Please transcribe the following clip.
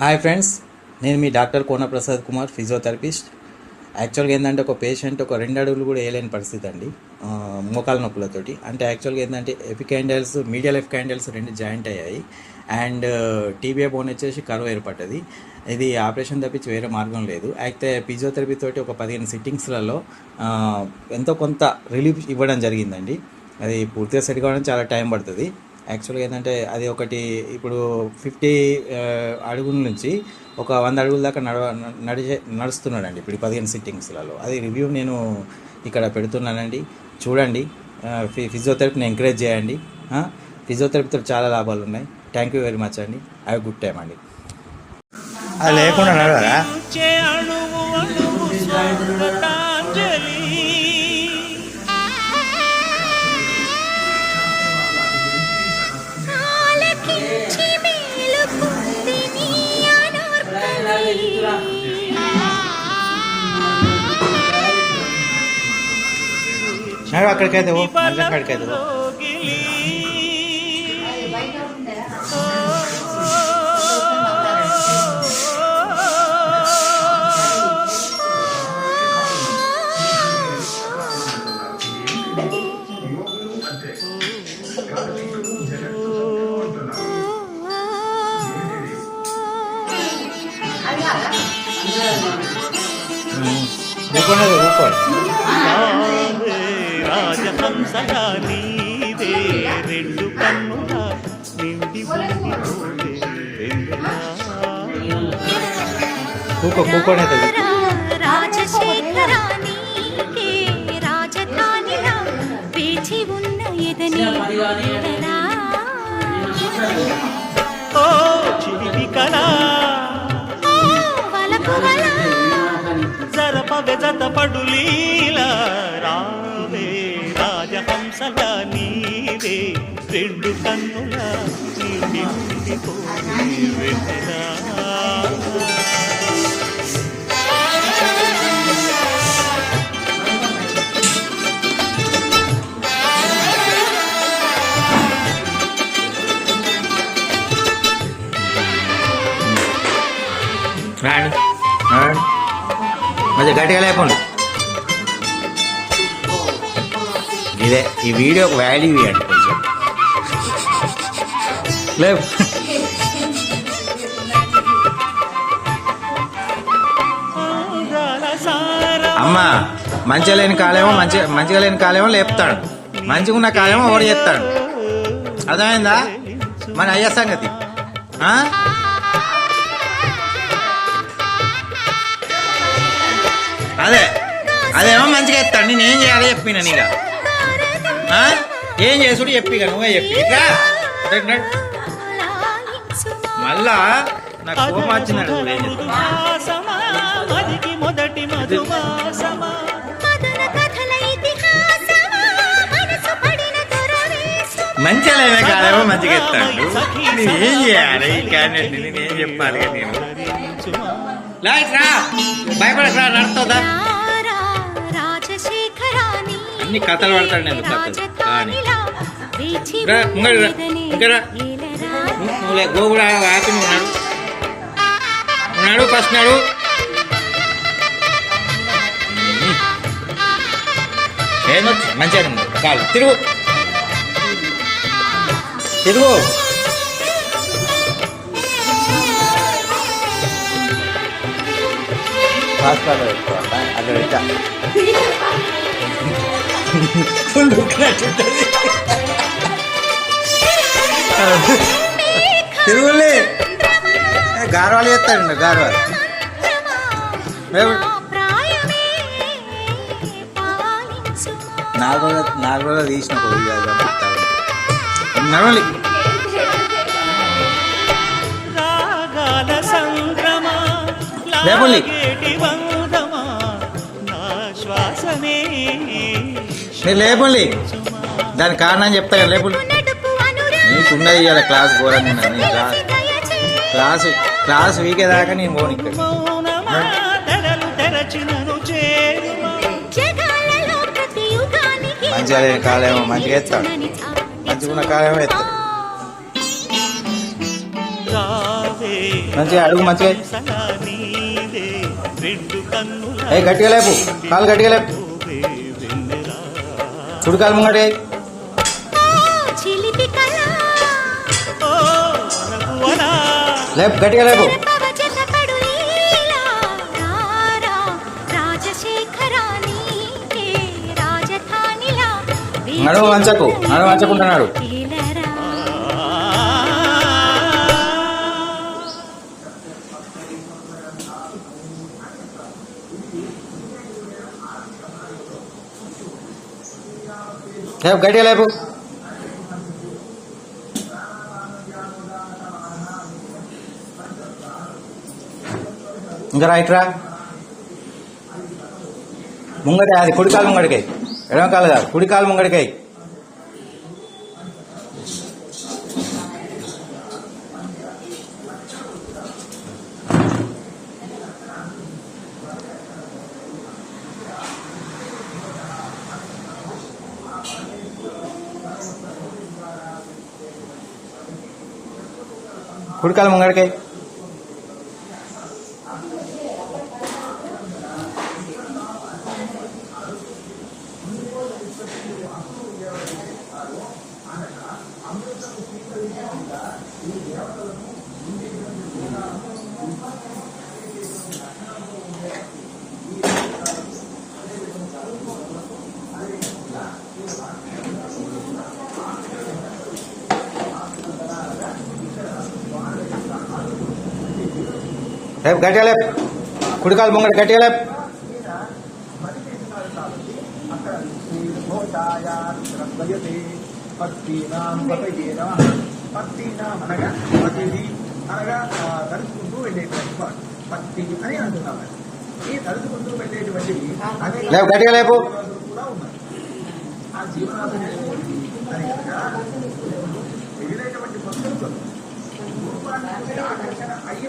Hi friends నేను మీ doctor Kona Prasad Kumar physiotherapist యాక్చువల్గా ఏంటంటే ఒక పేషెంట్ ఒక రెండు అడుగులు కూడా వేయలేని పరిస్థితి అండి. మోకాల నొప్పులతోటి. అంటే యాక్చువల్గా ఏంటంటే ఎపికాండల్స్ మీడియల్ ఎఫ్ క్యాండిల్స్ రెండు జాయింట్ అయ్యాయి. అండ్ టీబీఏ బోన్ వచ్చేసి కరువు ఏర్పడ్డది. ఇది ఆపరేషన్ తప్పించి వేరే మార్గం లేదు. అయితే ఫిజియోథెరపీ తోటి ఒక పదిహేను సిట్టింగ్స్లలో ఎంతో కొంత రిలీఫ్ ఇవ్వడం జరిగిందండి. అది పూర్తిగా సెట్ కావడం చాలా టైం పడుతుంది. యాక్చువల్గా ఏంటంటే అది ఒకటి ఇప్పుడు ఫిఫ్టీ అడుగుల నుంచి ఒక వంద అడుగుల దాకా నడవ నడిచే నడుస్తున్నాడండి ఇప్పుడు పదిహేను సిట్టింగ్స్లలో. అది రివ్యూ నేను ఇక్కడ పెడుతున్నానండి. చూడండి ఫిజియోథెరపీని ఎంకరేజ్ చేయండి. ఫిజియోథెరపీతో చాలా లాభాలు ఉన్నాయి. థ్యాంక్ యూ వెరీ మచ్ అండి. హ్యావ్ గుడ్ టైం అండి. అది లేకుండా నడవరా? నడు అక్కడికైతే ఓ మళ్ళీ అక్కడికైతే ఊరుకోండి నావే రాజహంసగా నీదే రెండు కన్నుల నిండి రాజశేఖరా నీకే రాజధానిలా వేచి ఉన్న ఎదని. ఓ చిలిపి కళా. ఓ వలపు జరప వెజత రెండు కన్నుల నిండి ఉండిపోయి. రాండి. కొంచెం గట్టిగా లేకుండా ఇదే ఈ వీడియోకి వాల్యూ ఇవ్వండి. లేవు. అమ్మా మంచిగా లేని కాలేమో మంచి మంచిగా లేని కాలేమో లేపుతాడు. మంచిగా ఉన్న కాలేమో ఓడి చేస్తాడు? అర్థమైందా? మన అయ్యే సంగతి. అదే. అదేమో మంచిగా ఎత్తాడు నేను ఏం చేయాలో చెప్పిన నీగా ఏం చేసుడు చెప్పిగా నువ్వే చెప్పి. ఇట్లా. మళ్ళా నాకు కోపం ఏం మొదటి ఇతిహాసమా, మనసు పడిన దొరవేసుమా. మంచిగా ఎత్తాడు నేను ఏం చేయాలి? ఈ క్యాండిడేట్ నేను ఏం చెప్పాలి నేను? లైట్ రా భయపడకు రా నడుతుందా అన్ని కథలు పడతాడు నేను కథలు. కానీ రాజధానిలా వేచి రా, ముంగడు రా, ఉన్నదని ఇంకా రా. ఏలరా. నువ్వు లే, గోగుడు ఆపి నువ్వు నడు. నువ్వు నడు ఫస్ట్ నడు. ఏమొచ్చు మంచిగా కాలు తిరుగు. తిరుగు. పెట్టుకోవాలా అక్కడ పెట్టా ఫుల్ ఉక్కినట్టుంటది. తిరుగులే గారవాళ్ళు చేస్తాడు పాలించుమా. నాలుగు రోజులు నాలుగు రోజులు తీసిన. నడవాలి మీరు లేపండి. దాని కారణం చెప్తా కదా అనురా నీకున్నది ఇవాళ క్లాస్ ఘోరంగా నీ క్లాస్ క్లాసు క్లాస్ వీకేదాకా నేను పోను ఇక్కడ. మంచిగా లేని కాలేమో మంచిగా ఎత్తాడు మంచిగా ఉన్న కాలేమో ఎత్తాడు రావే మంచిగా అడుగు మంచిగా ఏ గట్టిగా లేపు. కాలు గట్టిగా లేపు. వెన్నెలా. కుడి కాలు ముంగటే లేపు గట్టిగా లేపు నడువు వంచకు, నడువు వంచకుంటున్నాడు. లేపు గట్టిగా లేపు ఇంకా రైట్ రా ముంగటే అది కుడి కాలు ముంగడికాయి ఎడమ కాలు కాదు కుడి కాలు ముంగడికాయి కుడి కాలు ముంగడికాయి లేపు గట్టిగా లేపు. కుడి కాలు గట్టిగా లేపు. ప్రయతే అనగా అనగా తలుచుకుంటూ వెళ్ళేటువంటి వాడు పత్తి అని అంటున్నాం ఈ తలుచుకుంటూ వెళ్ళేటువంటి అనేక గట్టిగా లేపు. జీవనాదులు కూడా ఆ జీవనాదులు అని కనుక మిగిలినటువంటి ఆకర్షణ అయ్యి